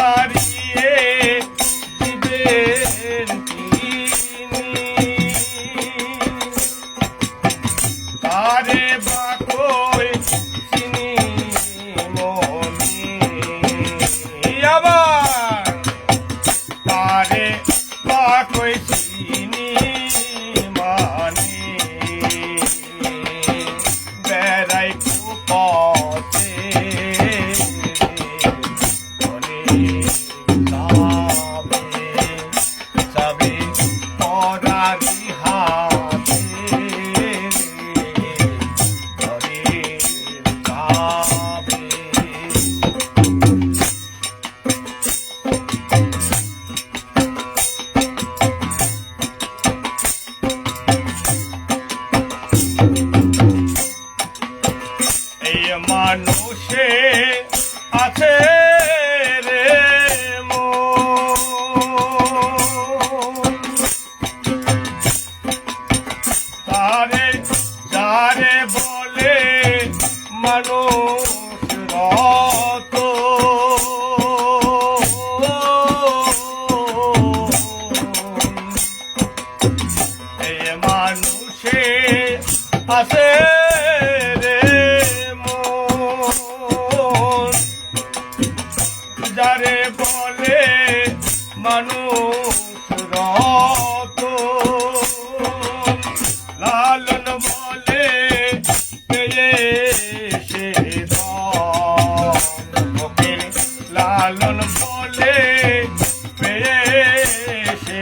body. মানুষ রত। লালন বলে সে ফকির লালন বলে সে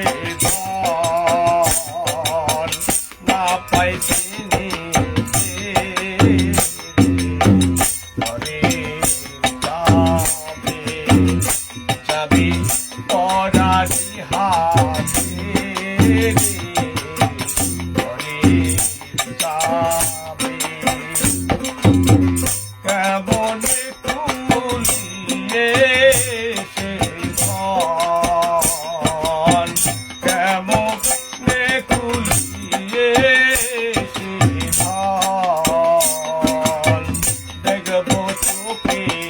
না পাইছি Okay.